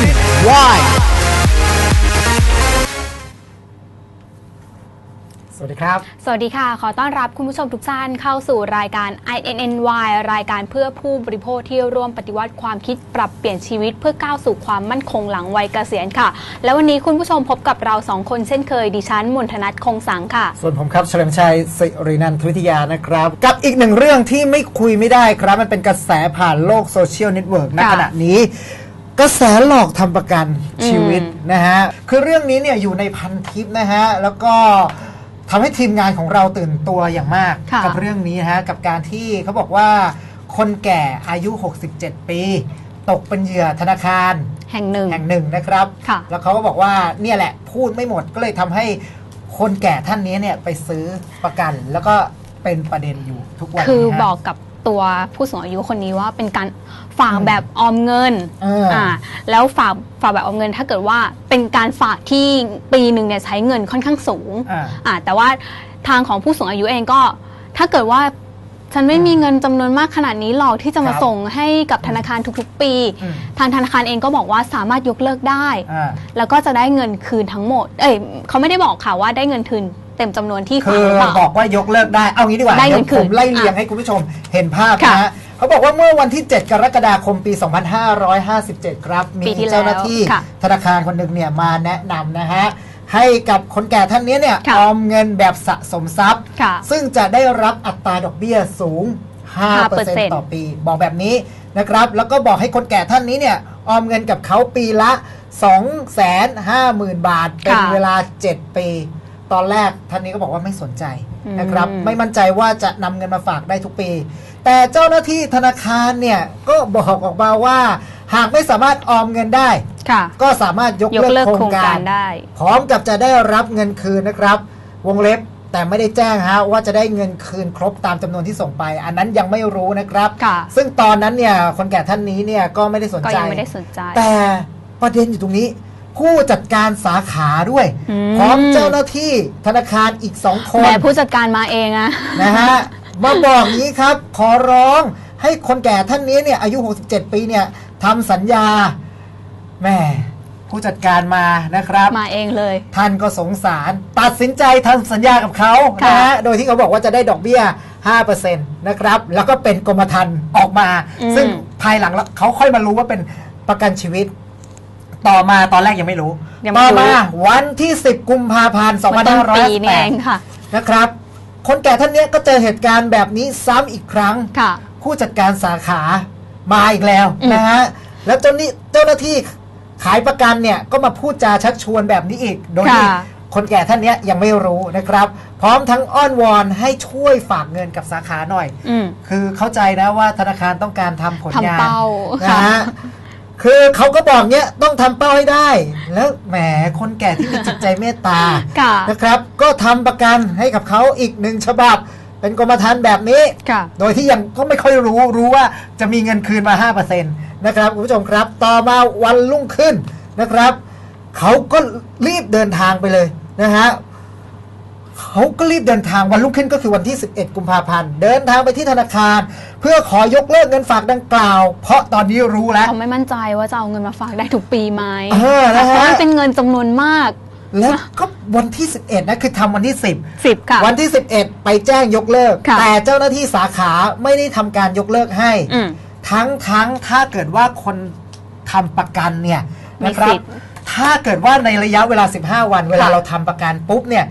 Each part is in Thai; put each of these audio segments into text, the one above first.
INNY สวัสดีครับ สวัสดีค่ะ ขอต้อนรับคุณผู้ชมทุกท่านเข้าสู่รายการ INNY รายการเพื่อผู้บริโภคที่ร่วมปฏิวัติความคิดปรับเปลี่ยนชีวิตเพื่อก้าวสู่ความมั่นคงหลังวัยเกษียณค่ะ และวันนี้คุณผู้ชมพบกับเราสองคนเช่นเคย ดิฉันมนทนัทคงสังค่ะ ส่วนผมครับเฉลิมชัยสิรินันทวิทยานะครับ กับอีกหนึ่งเรื่องที่ไม่คุยไม่ได้ครับ มันเป็นกระแสผ่านโลกโซเชียลเน็ตเวิร์กณค่ะ ขณะนี้ กระแสหลอกทำประกันชีวิตอืมนะฮะ คือเรื่องนี้เนี่ยอยู่ในพันทิปนะฮะ แล้วก็ทำให้ทีมงานของเราตื่นตัวอย่างมากค่ะ กับเรื่องนี้นะฮะ กับการที่เขาบอกว่าคนแก่อายุ 67 ปี ตกเป็นเหยื่อธนาคาร แห่งหนึ่ง แห่งหนึ่งนะครับ ค่ะ แล้วเขาก็บอกว่าเนี่ยแหละพูดไม่หมดก็เลยทำให้คนแก่ท่านนี้เนี่ยไปซื้อประกัน แล้วก็เป็นประเด็นอยู่ทุกวันคือนี้ฮะ บอกกับ ตัวผู้สูงอายุคนนี้ว่าเป็นการฝากอืมแบบออมเงินเอออ่ แล้วฝากฝากแบบออมเงิน ถ้าเกิดว่าเป็นการฝากที่ปีหนึ่งเนี่ยใช้เงินค่อนข้างสูงอ่า อ่าแต่ว่าทางของผู้สูงอายุเองก็ ถ้าเกิดว่าฉันไม่มีเงินจำนวนมากขนาดนี้หรอกที่จะมาครับส่งให้กับธนาคารทุกๆ ปี อืม ทางธนาคารเองก็บอกว่าสามารถยกเลิกได้ อ่า แล้วก็จะได้เงินคืนทั้งหมด เอ้ยเขาไม่ได้บอกค่ะว่าได้เงินคืน เต็มจำนวนที่คืฝากอหรือเปล่า บอกว่ายกเลิกได้ เอางี้ดีกว่าได้เงิเดี๋ยนวคืผนมไล่เรียงอะให้คุณผู้ชมเห็นภาพค่ะนะฮะเขาบอกว่าเมื่อวันที่ 7 กรกฎาคมปี 2557 ครับ มีปีที่แล้วเจ้าหน้าที่ค่ะธนาคารคนหนึ่งเนี่ยมาแนะนำนะฮะ ให้กับคนแก่ท่านนี้เนี่ยค่ะออมเงินแบบสะสมทรัพย์ ค่ะซึ่งจะได้รับอัตราดอกเบี้ยสูง5%ต่อปี บอกแบบนี้นะครับ แล้วก็บอกให้คนแก่ท่านนี้เนี่ยออมเงินกับเขาปีละ 250,000 บาทเป็นค่ะ เวลา 7 ปี ตอนแรกท่านนี้ก็บอกว่าไม่สนใจนะครับอืมไม่มั่นใจว่าจะนำเงินมาฝากได้ทุกปี แต่เจ้าหน้าที่ธนาคารเนี่ยก็บอกออกมาว่า หากไม่สามารถออมเงินได้ค่ะก็สามารถยกยกเลิเลิกกโครโครงงกาการรได้ พร้อมกับจะได้รับเงินคืนนะครับ วงเล็บแต่ไม่ได้แจ้งฮะว่าจะได้เงินคืนครบตามจำนวนที่ส่งไป อันนั้นยังไม่รู้นะครับค่ะซึ่งตอนนั้นเนี่ยคนแก่ท่านนี้เนี่ยก็ไม่ได้สนก็ใจยังไม่ได้สนใจ แต่ประเด็นอยู่ตรงนี้ ผู้จัดการสาขาด้วย อืม พร้อมเจ้าหน้าที่ธนาคารอีกสองคนแหมผู้จัดการมาเองอะ นะฮะมาบอกนี้ครับ ขอร้องให้คนแก่ท่านนี้เนี่ยอายุ 67 ปีเนี่ยทำสัญญาแหม่ผู้จัดการมานะครับ มาเองเลย ท่านก็สงสาร ตัดสินใจทำสัญญากับเขาค่ะนะฮะโดยที่เขาบอกว่าจะได้ดอกเบี้ย 5%นะครับ แล้วก็เป็นกรมธรรม์ออกมา ซึ่งภายหลังแล้วเขาค่อยมารู้ว่าเป็นประกันชีวิต ต่อมาตอนแรกยังไม่รู้ ยังไม่ต่อรู้ มาวันที่ 10 กุมภาพันธ์เมื่อต้นปีนี่เอง2558ค่ะ นะครับ คนแก่ท่านเนี้ยก็เจอเหตุการณ์แบบนี้ซ้ำอีกครั้ง ค่ะ ผู้จัดการสาขามาอีกแล้วอืม นะฮะ แล้วเจ้านี่เจ้าหน้าที่ขายประกันเนี่ยก็มาพูดจาชักชวนแบบนี้อีก โดยที่ค่ะ คนแก่ท่านเนี้ยยังไม่รู้นะครับ พร้อมทั้งอ้อนวอนให้ช่วยฝากเงินกับสาขาหน่อย อืม คือเข้าใจนะว่าธนาคารต้องการทำผลงานทำเป้านะค่ะ ฮะ คือเขาก็บอกเนี้ยต้องทำเป้าให้ได้ แล้วแหมคนแก่ที่มีจิตใจเมตตาค่ะนะครับ ก็ทำประกันให้กับเขาอีกหนึ่งฉบับ เป็นกรมธรรม์แบบนี้ค่ะโดยที่ยังก็ไม่ค่อยรู้รู้ว่าจะมีเงินคืนมา 5%นะครับคุณผู้ชมครับ ต่อมาวันรุ่งขึ้นนะครับ เขาก็รีบเดินทางไปเลยนะฮะ เขาก็รีบเดินทางวันรุ่งขึ้นก็คือวันที่ 11 กุมภาพันธ์เดินทางไปที่ธนาคาร เพื่อขอยกเลิกเงินฝากดังกล่าว เพราะตอนนี้รู้แล้วเขาไม่มั่นใจว่าจะเอาเงินมาฝากได้ทุกปีไหมเออนะฮะเพราะมันเป็นเงินจำนวนมาก แล้วก็วันที่ 11นะคือทำวันที่ 10สิบค่ะ วันที่ 11 ไปแจ้งยกเลิกค่ะแต่เจ้าหน้าที่สาขาไม่ได้ทำการยกเลิกให้อืมทั้งทั้งถ้าเกิดว่าคนทำประกันเนี่ยมีนะครับสิทธิ์ถ้าเกิดว่าในระยะเวลา 15 วัน เวลาค่ะเราทำประกันปุ๊บเนี่ย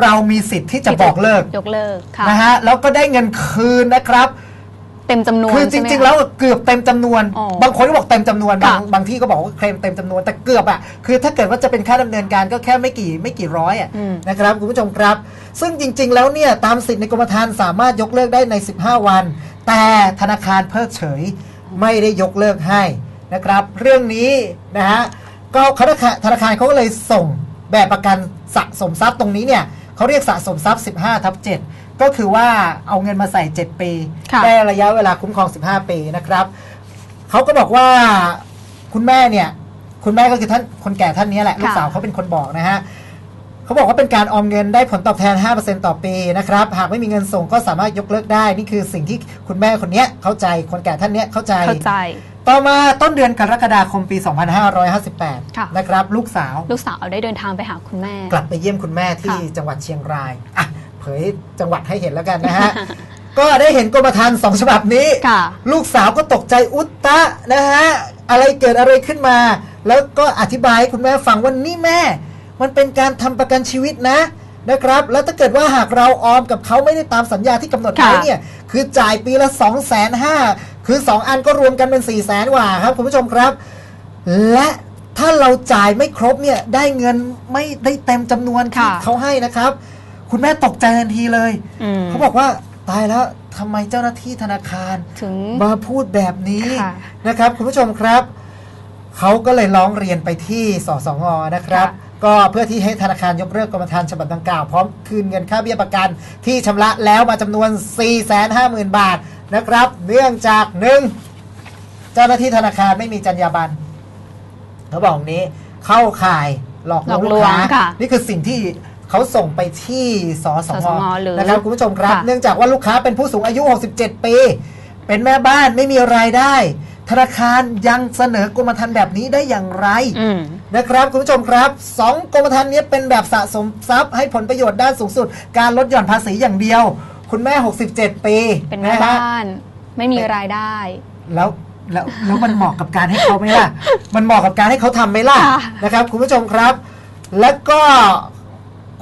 เรามีสิทธิ์ที่จะบอกเลิกยกเลิกค่ะนะฮะแล้วก็ได้เงินคืนนะครับเต็มจำนวนคือจใช่ไหมริงคะๆแล้วเกือบเต็มจำนวนอ๋อบางคนก็บอกเต็มจำนวนบางค่ะบางที่ก็บอกว่าเคลมเต็มจำนวนแต่เกือบอะคือถ้าเกิดว่าจะเป็นค่าดำเนินการก็แค่ไม่กี่ไม่กี่ร้อยอะอืมนะครับคุณผู้ชมครับ ซึ่งจริง ๆ แล้วเนี่ยตามสิทธิในกรมธรรม์สามารถยกเลิกได้ใน 15 วัน แต่ธนาคารเพิกเฉยไม่ได้ยกเลิกให้นะครับ เรื่องนี้นะฮะก็ธนาคารธนาคารเขาก็เลยส่งแบบประกันสะสมทรัพย์ตรงนี้เนี่ย เขาเรียกสะสมทรัพย์ 15 ทับ 7 ก็คือว่าเอาเงินมาใส่ 7 ปีค่ะได้ระยะเวลาคุ้มครอง 15 ปีนะครับ เขาก็บอกว่าคุณแม่เนี่ย คุณแม่ก็คือท่านคนแก่ท่านนี้แหละค่ะลูกสาวเขาเป็นคนบอกนะฮะ เขาบอกว่าเป็นการออมเงินได้ผลตอบแทน 5%ต่อปีนะครับ หากไม่มีเงินส่งก็สามารถยกเลิกได้ นี่คือสิ่งที่คุณแม่คนเนี้ยเข้าใจคนแก่ท่านเนี้ยเข้าใจ เข้าใจ ต่อมาต้นเดือนกรกฎาคมปี ค่ะ 2558 นะครับ ลูกสาวลูกสาวได้เดินทางไปหาคุณแม่ กลับไปเยี่ยมคุณแม่ที่ค่ะจังหวัดเชียงรายอะเผยจังหวัดให้เห็นแล้วกันนะฮะ ก็ได้เห็นกรมธรรม์สองฉบับนี้ ค่ะ ลูกสาวก็ตกใจอุตตะนะฮะ อะไรเกิดอะไรขึ้นมา แล้วก็อธิบายให้คุณแม่ฟังว่านี่แม่ มันเป็นการทำประกันชีวิตนะนะครับ แล้วถ้าเกิดว่าหากเราออมกับเขาไม่ได้ตามสัญญาที่กำหนดไว้ค่ะเนี่ย คือจ่ายปีละ2องแสนห้าคือ 2 อันก็รวมกันเป็น4ี่แสนกว่าครับคุณผู้ชมครับ และถ้าเราจ่ายไม่ครบเนี่ยได้เงินไม่ได้เต็มจำนวนที่ค่ะเขาให้นะครับ คุณแม่ตกใจทันทีเลยอืมเขาบอกว่าตายแล้วทำไมเจ้าหน้าที่ธนาคารถึงมาพูดแบบนี้ค่ะนะครับ คุณผู้ชมครับ เขาก็เลยร้องเรียนไปที่สสงนะครับค่ะ ก็เพื่อที่ให้ธนาคารยกเลิกกรมธรรม์ฉบับดังกล่าว พร้อมคืนเงินค่าเบี้ยประกันที่ชำระแล้วมาจำนวน 450,000 บาทนะครับ เนื่องจากหนึ่งเจ้าหน้าที่ธนาคารไม่มีจรรยาบรรณเขาบอกอย่างนี้เข้าข่ายหลอกลวงหลอกลลูวกงค้าค่ะนี่คือสิ่งที่เขาส่งไปที่สสสสงหรือนะครับคุณผู้ชมครับค่ะเนื่องจากว่าลูกค้าเป็นผู้สูงอายุ 67 ปี เป็นแม่บ้านไม่มีรายได้ ธนาคารยังเสนอกรมธรรม์แบบนี้ได้อย่างไรอืมนะครับคุณผู้ชมครับสองกรมธรรม์นี้เป็นแบบสะสมทรัพย์ให้ผลประโยชน์ด้านสูงสุด การลดหย่อนภาษีอย่างเดียว คุณแม่ 67 ปีเป็นแม่ะฮะบ้าน ไม่มีรายได้ แล้วแล้วแล้วมันเหมาะกับการให้เขาไหมล่ะ มันเหมาะกับการให้เขาทำไหมล่ะค่ะนะครับ คุณผู้ชมครับ แล้วก็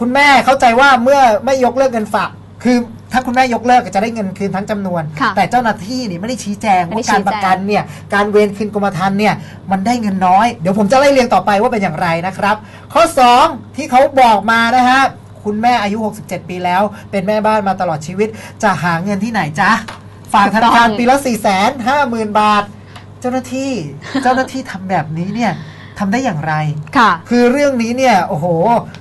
คุณแม่เข้าใจว่าเมื่อไม่ยกเลิกเงินฝากคือ ถ้าคุณแม่ยกเลิกก็จะได้เงินคืนทั้งจำนวนค่ะแต่เจ้าหน้าที่นี่ไม่ได้ชี้แจงไม่ได้ว่าการชี้แจงประกันเนี่ยการเวรคืนกรมธรรม์เนี่ยมันได้เงินน้อย เดี๋ยวผมจะไล่เรียงต่อไปว่าเป็นอย่างไรนะครับ ข้อ 2 ที่เขาบอกมานะฮะคุณแม่อายุ 67 ปีแล้ว เป็นแม่บ้านมาตลอดชีวิต จะหาเงินที่ไหนจ๊ะ ฝากธนาคารปีละ 4 5 0 0 0 0 บาท เจ้าหน้าที่ เจ้าหน้าที่ทำแบบนี้เนี่ยทำได้อย่างไร ค่ะ คือเรื่องนี้เนี่ย โอ้โห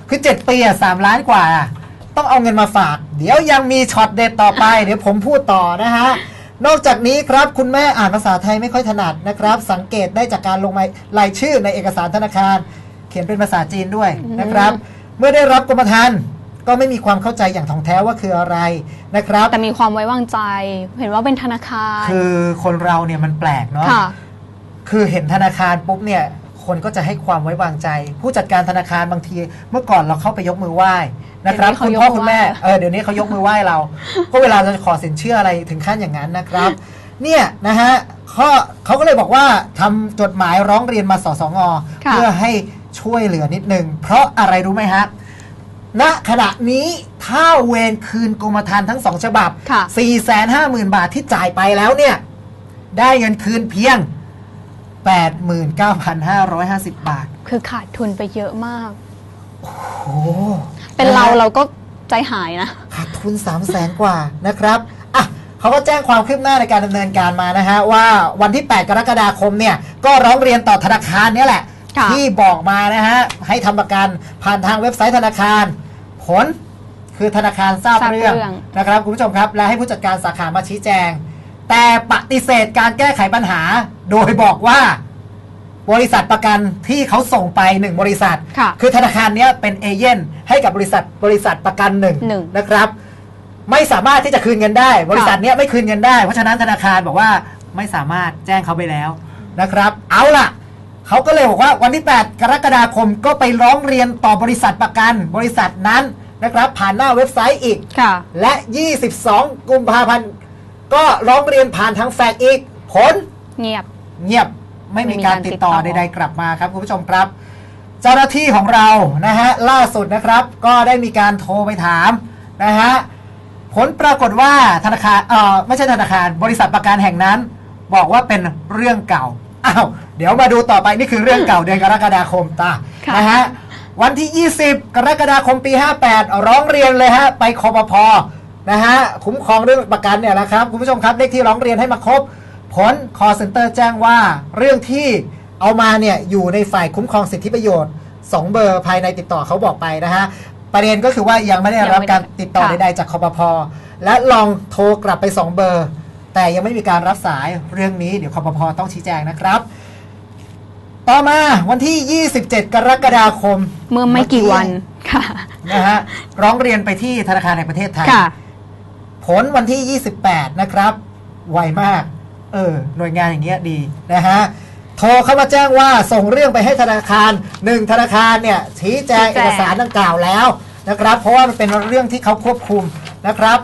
คือเจ็ดปีอะสามล้านกว่าอะ ต้องเอาเงินมาฝาก เดี๋ยวยังมีช็อตเด็ดต่อไป เดี๋ยวผมพูดต่อนะฮะ นอกจากนี้ครับคุณแม่อ่านภาษาไทยไม่ค่อยถนัดนะครับ สังเกตได้จากการลงรายชื่อในเอกสารธนาคาร เขียนเป็นภาษาจีนด้วยนะครับ เมื่อได้รับกรมธรรม์ก็ไม่มีความเข้าใจอย่างถ่องแท้ว่าคืออะไรนะครับแต่มีความไว้วางใจ เห็นว่าเป็นธนาคาร คือคนเราเนี่ยมันแปลกเนาะค่ะคือเห็นธนาคารปุ๊บเนี่ยคนก็จะให้ความไว้วางใจ ผู้จัดการธนาคารบางที เมื่อก่อนเราเข้าไปยกมือไหว้ นะครับเดี๋ยวนี้คุณพ่อเขายกมือคุณแม่ไหว้เออเดี๋ยวนี้เขายกมือไหว้เราก็เวลาเราจะขอสินเชื่ออะไรถึงขั้นอย่างนั้นนะครับ เนี่ยนะฮะเขาเขาก็เลยบอกว่าทำจดหมายร้องเรียนมาสสงค่ะเพื่อให้ช่วยเหลือนิดนึงเพราะอะไรรู้ไหมฮะณขณะนี้ถ้าเวรคืนกรมธรรม์ทั้งสองฉบับค่ะ450,000 บาทที่จ่ายไปแล้วเนี่ย ได้เงินคืนเพียง 89,550 บาท คือขาดทุนไปเยอะมาก โอ้ เป็นเราเราก็ใจหายนะ ขาดทุน 3 0 0แสนกว่านะครับอะเขาก็แจ้งความคืบหน้าในการดำเนินการมานะฮะว่าวันที่ 8 กรกฎาคมเนี่ยก็ร้องเรียนต่อธนาคารเนี่ยแหละ ค่ะ ที่บอกมานะฮะให้ทำประกันผ่านทางเว็บไซต์ธนาคาร ผลคือธนาคารทราบทราบเรื่องเรื่องนะครับคุณผู้ชมครับ และให้ผู้จัดการสาขามาชี้แจง แต่ปฏิเสธการแก้ไขปัญหา โดยบอกว่า บริษัทประกันที่เขาส่งไปหนึ่งบริษัท ค่ะ คือธนาคารเนี้ยเป็นเอเย่นให้กับบริษัทบริษัทประกันหนึ่งหนึ่ง นะครับ ไม่สามารถที่จะคืนเงินได้ บริษัทเนี้ยไม่คืนเงินได้ เพราะฉะนั้นธนาคารบอกว่าไม่สามารถแจ้งเขาไปแล้วนะครับ เอาล่ะ เขาก็เลยบอกว่าวันที่ 8 กรกฎาคมก็ไปร้องเรียนต่อบริษัทประกัน บริษัทนั้นนะครับ ผ่านหน้าเว็บไซต์อีก ค่ะ และ 22 กุมภาพันธ์ ก็ร้องเรียนผ่านทางแฟกซ์อีก ผลเงียบ เงียบ ไม่มีการติดต่อไม่มีการติดต่อใดๆกลับมาครับคุณผู้ชมครับ เจ้าหน้าที่ของเรานะฮะล่าสุดนะครับ ก็ได้มีการโทรไปถามนะฮะผลปรากฏว่าธนาคารเอ่อไม่ใช่ธนาคาร บริษัทประกันแห่งนั้น บอกว่าเป็นเรื่องเก่าอ้าวเดี๋ยวมาดูต่อไปนี่คือเรื่องเก่าเดือนกรกฎาคมตาค่ะนะฮะวันที่ 20 กรกฎาคมปี 58 ร้องเรียนเลยฮะไปคอปพนะฮะคุ้มครองเรื่องประกันเนี่ยนะครับคุณผู้ชมครับเลขที่ร้องเรียนให้มาครบ ผล call center แจ้งว่าเรื่องที่เอามาเนี่ยอยู่ในฝ่ายคุ้มครองสิทธิประโยชน์ 2 เบอร์ภายในติดต่อเขาบอกไปนะฮะประเด็นก็คือว่ายังไม่ได้รับการติดต่อค่ะใดๆจากคอปพและลองโทรกลับไป 2 เบอร์ แต่ยังไม่มีการรับสายเรื่องนี้เดี๋ยวคอปพต้องชี้แจงนะครับ ต่อมาวันที่ 27 กรกฎาคม เมื่อไม่กี่วันคค่ะนะฮะร้องเรียนไปที่ธนาคารแห่งประเทศไทยค่ะผลวันที่ 28 นะครับ ไวมาก เออหน่วยงานอย่างเงี้ยดีนะฮะโทรเข้ามาแจ้งว่าส่งเรื่องไปให้ธนาคารหนึ่งธนาคารเนี่ยชี้แจงชี้แจง เอกสารดังกล่าวแล้วนะครับ เพราะว่ามันเป็นเรื่องที่เขาควบคุมนะครับ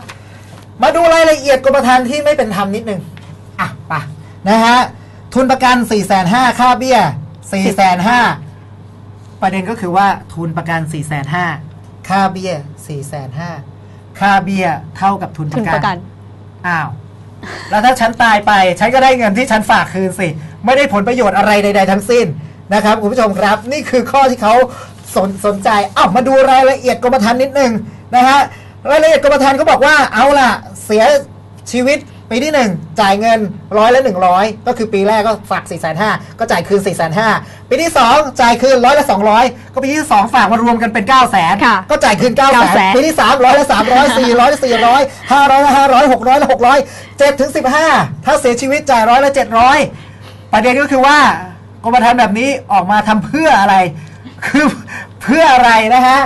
มาดูรายละเอียดกรมธรรม์ที่ไม่เป็นธรรมนิดนึงอะไปนะฮะทุนประกัน4 5 0 0 0ค่าเบี้ย4 5 0 0 0ประเด็นก็คือว่าทุนประกัน4 5 0 0 0ค่าเบี้ย4 5 0 0 0ค่าเบี้ยเท่ากับทุนปทุนระประกักันนอ้าว แล้วถ้าฉันตายไปฉันก็ได้เงินที่ฉันฝากคืนสิ ไม่ได้ผลประโยชน์อะไรใด ๆ ทั้งสิ้นนะครับคุณผู้ชมครับ นี่คือข้อที่เขาสนสนใจเอ้ามาดูรายละเอียดกรมธรรม์นิดนึงนะฮะรายละเอียดกรมธรรม์เขาบอกว่าเอาล่ะเสีย ชีวิตปีที่หนึ่งจ่ายเงินร้อยละหนึ่งร้อยก็คือปีแรกก็ฝาก4ี่แสนห้าก็จ่ายคืน4ี่แสนห้าปีที่สองจ่ายคืนร้อยละสองร้อยก็ปีที่สองฝากมารวมกันเป็น9ก้าแสนค่ะก็จ่ายคืน9ก้าแสน900,000ปีที่สามร้อยละสามร้อยสี่ร้อยละสี่ร้อยห้าร้อยละห้าร้อยหกร้อยละหกร้อยเจ็ดถึงสิบห้าถ้าเสียชีวิตจ่ายร้อยละเจ็ดร้อยประเด็นก็คือว่ากรมธรรม์แบบนี้ออกมาทำเพื่ออะไร คือเพื่ออะไรนะฮะ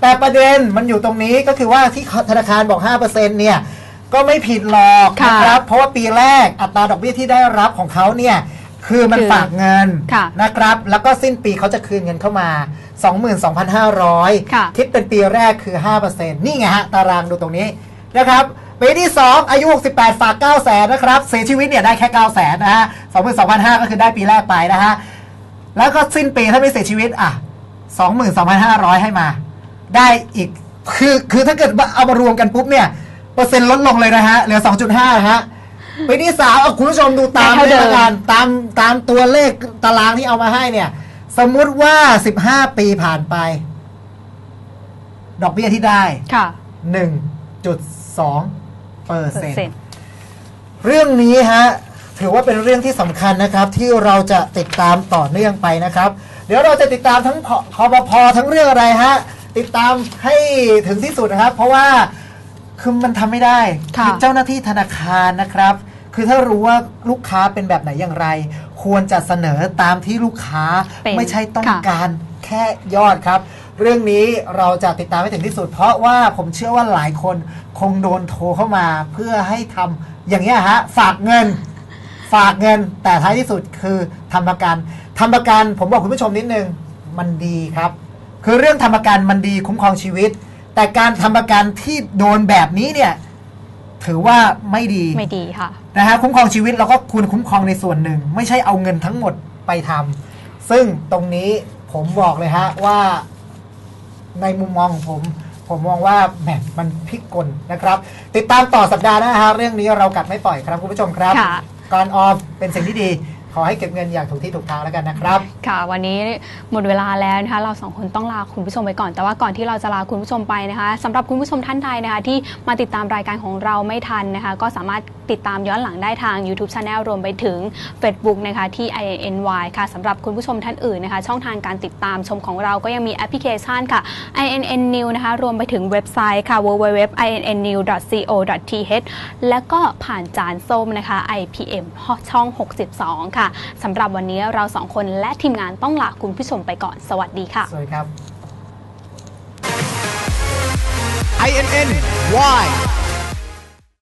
แต่ประเด็นมันอยู่ตรงนี้ก็คือว่าที่ธนาคารบอก 5%เนี่ย ก็ไม่ผิดหรอกค่ะนะครับ เพราะว่าปีแรกอัตราดอกเบี้ยที่ได้รับของเขาเนี่ย คือมันคือฝากเงินค่ะนะครับ แล้วก็สิ้นปีเขาจะคืนเงินเข้ามา22,500ค่ะคิดเป็นปีแรกคือ 5%นี่ไงฮะ ตารางดูตรงนี้นะครับ ปีที่ 2 อายุ 68 ฝาก 9 0 0 0 0นะครับ เสียชีวิตเนี่ยได้แค่ 9 0 0 0 0นะฮะ22,500 ก็คือได้ปีแรกไปนะฮะ แล้วก็สิ้นปีถ้าไม่เสียชีวิตอะ 22,500 ให้มา ได้อีก คือคือถ้าเกิดว่าเอามารวมกันปุ๊บเนี่ย เปอร์เซ็นต์ลดลงเลยนะฮะ เหลือ 2.5นะฮะปีที่สามเอาคุณผู้ชมดูตามได้เท่าเดิมด้วยละกันตามตามตัวเลขตารางที่เอามาให้เนี่ย สมมุติว่า 15 ปีผ่านไป ดอกเบี้ยที่ได้ ค่ะ 1.2เปอร์เปอเซ็นร์เซ็นต์ต์ เรื่องนี้ฮะ ถือว่าเป็นเรื่องที่สำคัญนะครับ ที่เราจะติดตามต่อเนื่องไปนะครับ เดี๋ยวเราจะติดตามทั้งพคอปพทั้งเรื่องอะไรฮะ ติดตามให้ถึงที่สุดนะครับ เพราะว่า คือมันทำไม่ได้ค่ะอเจ้าหน้าที่ธนาคารนะครับ คือถ้ารู้ว่าลูกค้าเป็นแบบไหนอย่างไร ควรจะเสนอตามที่ลูกค้าเป็นไม่ใช่ต้องค่ะการแค่ยอดครับ เรื่องนี้เราจะติดตามให้ถึงที่สุด เพราะว่าผมเชื่อว่าหลายคนคงโดนโทรเข้ามา เพื่อให้ทำอย่างเงี้ยฮะฝากเงิน ฝากเงิน แต่ท้ายที่สุดคือทำประกันทำประกันผมบอกคุณผู้ชมนิดนึงมันดีครับ คือเรื่องทำประกันมันดีคุ้มครองชีวิต แต่การทำประกันที่โดนแบบนี้เนี่ยถือว่าไม่ดีไม่ดีค่ะ นะฮะคุ้มครองชีวิตเราก็ควรคุ้มครองในส่วนหนึ่ง ไม่ใช่เอาเงินทั้งหมดไปทำซึ่งตรงนี้ผมบอกเลยฮะว่าในมุมมองของผม ผมมองว่าแหมมันพลิกกลนะครับ ติดตามต่อสัปดาห์หนะฮะเรื่องนี้เรากัดไม่ปล่อยครับคุณผู้ชมครับ ค่ะการออมเป็นสิ่งที่ดี ขอให้เก็บเงินอย่างถูกที่ถูกทางแล้วกันนะครับ ค่ะ วันนี้หมดเวลาแล้วนะคะ เราสองคนต้องลาคุณผู้ชมไปก่อน แต่ว่าก่อนที่เราจะลาคุณผู้ชมไปนะคะสำหรับคุณผู้ชมท่านใดนะคะ ที่มาติดตามรายการของเราไม่ทันนะคะ ก็สามารถ ติดตามย้อนหลังได้ทาง YouTube Channel รวมไปถึง Facebook นะคะที่ INNY ค่ะสำหรับคุณผู้ชมท่านอื่นนะคะ ช่องทางการติดตามชมของเราก็ยังมีแอปพลิเคชันค่ะ INN New นะคะรวมไปถึงเว็บไซต์ค่ะ www.innnew.co.th แล้วก็ผ่านจานส้มนะคะ IPM ช่อง 62 ค่ะสำหรับวันนี้เราสองคนและทีมงานต้องลาคุณผู้ชมไปก่อน สวัสดีค่ะ สวัสดีครับ INN Y